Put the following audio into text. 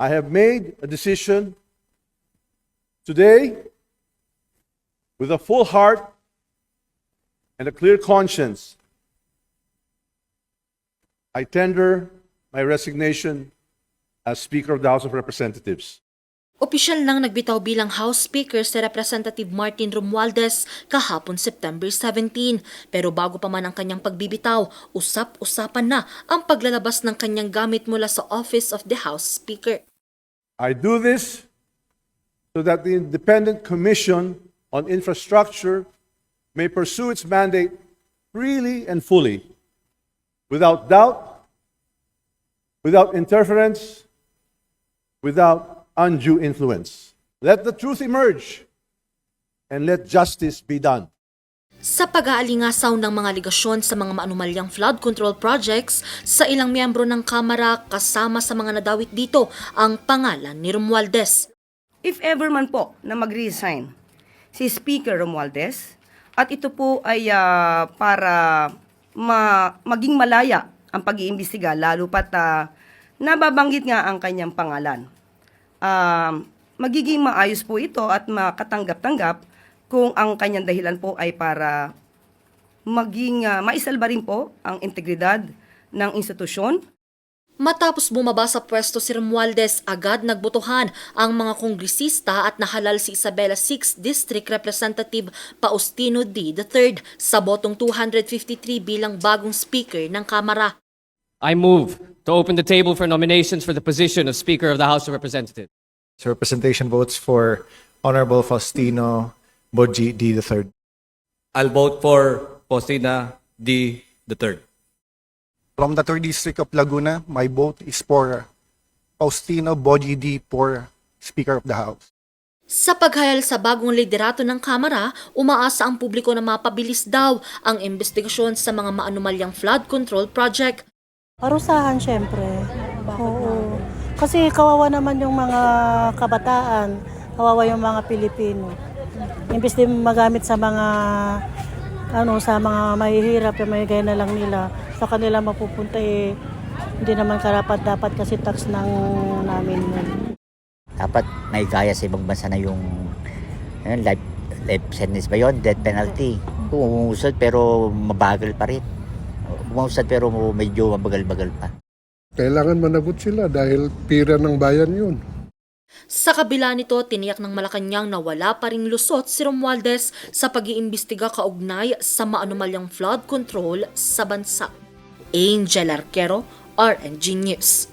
I have made a decision today with a full heart and a clear conscience. I tender my resignation as Speaker of the House of Representatives. Opisyal nang nagbitaw bilang House Speaker si Representative Martin Romualdez kahapon September 17. Pero bago pa man ang kanyang pagbibitaw, usap-usapan na ang paglalabas ng kanyang gamit mula sa Office of the House Speaker. I do this so that the Independent Commission on Infrastructure may pursue its mandate freely and fully, without doubt, without interference, without undue influence. Let the truth emerge and let justice be done. Sa pag-aalingasaw ng mga ligasyon sa mga maanumalyang flood control projects sa ilang miyembro ng Kamara kasama sa mga nadawit dito ang pangalan ni Romualdez. If ever man po na mag-resign si Speaker Romualdez at ito po ay ah, para ma- maging malaya ang pag-iimbestiga lalo pat ah, nababanggit nga ang kanyang pangalan. Um, magiging maayos po ito at makatanggap-tanggap kung ang kanyang dahilan po ay para maging ah, maisalba rin po ang integridad ng institusyon Matapos bumaba sa pwesto si Romualdez, agad nagbotohan ang mga kongresista at nahalal si Isabela 6th District Representative Paustino D. III sa botong 253 bilang bagong speaker ng Kamara. I move to open the table for nominations for the position of Speaker of the House of Representatives. So representation votes for Honorable Faustino Boji D. III. I'll vote for Postina D. the third. From the 3rd District of Laguna, my vote is for Faustino Boji D. for Speaker of the House. Sa paghayal sa bagong liderato ng Kamara, umaasa ang publiko na mapabilis daw ang investigasyon sa mga maanumalyang flood control project. Parusahan, syempre. Oo. Kasi kawawa naman yung mga kabataan, kawawa yung mga Pilipino. Imbes din magamit sa mga ano sa mga mahihirap yung may gaya na lang nila sa kanila mapupunta eh hindi naman karapat dapat kasi tax ng namin yun. dapat naigaya sa ibang bansa na yung ayun, life, life sentence ba yun? Death penalty. Umusad pero mabagal pa rin. Umusad pero medyo mabagal-bagal pa. Kailangan managot sila dahil pira ng bayan yun. Sa kabila nito, tiniyak ng Malacanang na wala pa ring lusot si Romualdez sa pag-iimbestiga kaugnay sa maanumalyang flood control sa bansa. Angel Arquero, RNG News.